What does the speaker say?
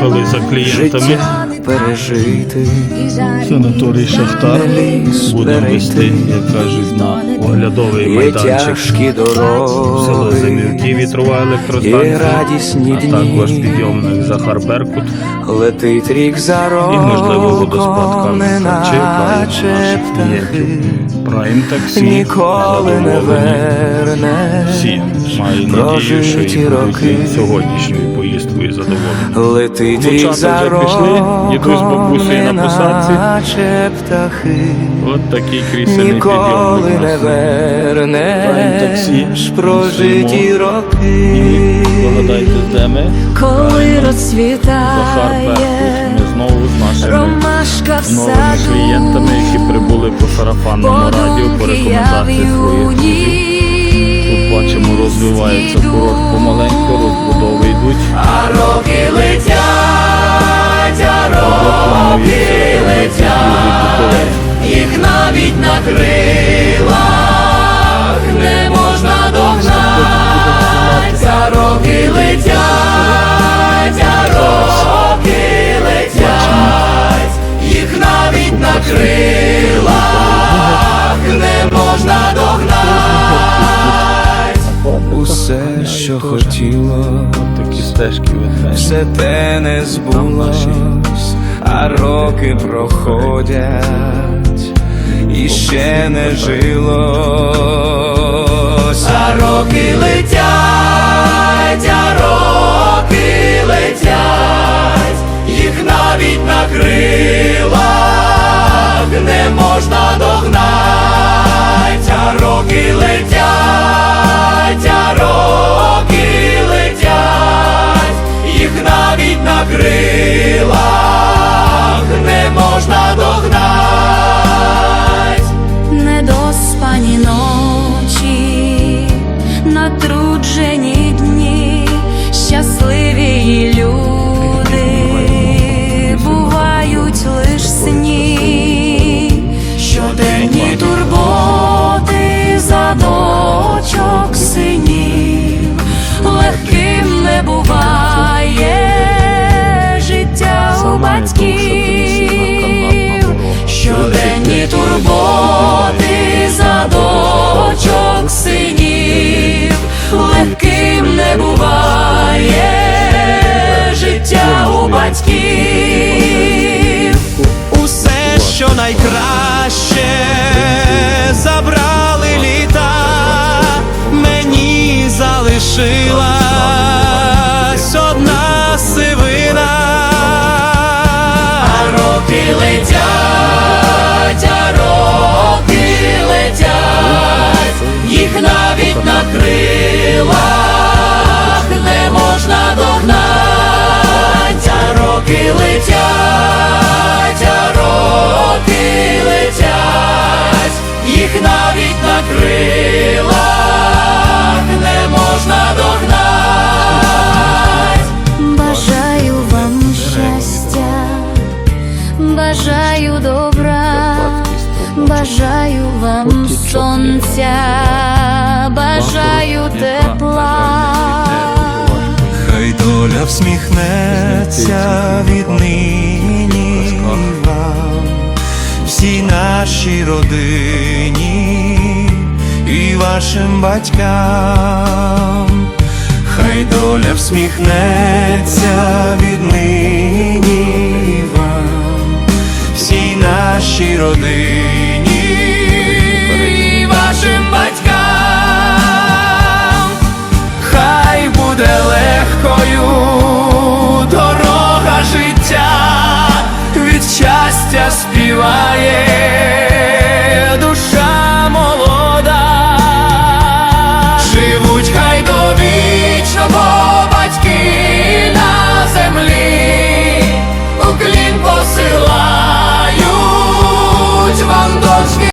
Поїхали за клієнтами. пережити, Санаторій Шахтар. Будемо вести, як кажуть, на оглядовий майданчик. Село Замівки, вітрова електростанція, а також підйомник Захар Беркут. летить рік за І, можливо, водоспад роком, Кам'янка чекає наших клієнтів. Прайм таксі. ніколи не верне Всі маю надію, що прожиті і будуть задоволені. Летить рік вже пішли, дідусь з бабусею на посадці. птахи. От такий крісельний Ніколи у не нас. Прожиті роки. Догадайте, де ми? Коли розцвітає Ми знову з нашими ромашка в новими саду, клієнтами, які прибули по сарафанному радіо по рекомендації своїх друзів. Тут бачимо, розвивається курорт помаленьку, розбудови що хотіло. Такі стежки. Все те не збулось, а роки проходять, і ще не жилось, а роки летять, натруджені дні, щасливі люди. Бувають лиш сні, щоденні турботи за дочок синів, легким не буває життя у батьків, щоденні турботи батьків. Усе, що найкраще забрали літа, мені залишилась одна сивина. А роки летять, бажаю вам сонця, бажаю тепла. Хай доля всміхнеться віднині вам, всій нашій родині і вашим батькам. Хай доля всміхнеться віднині життя,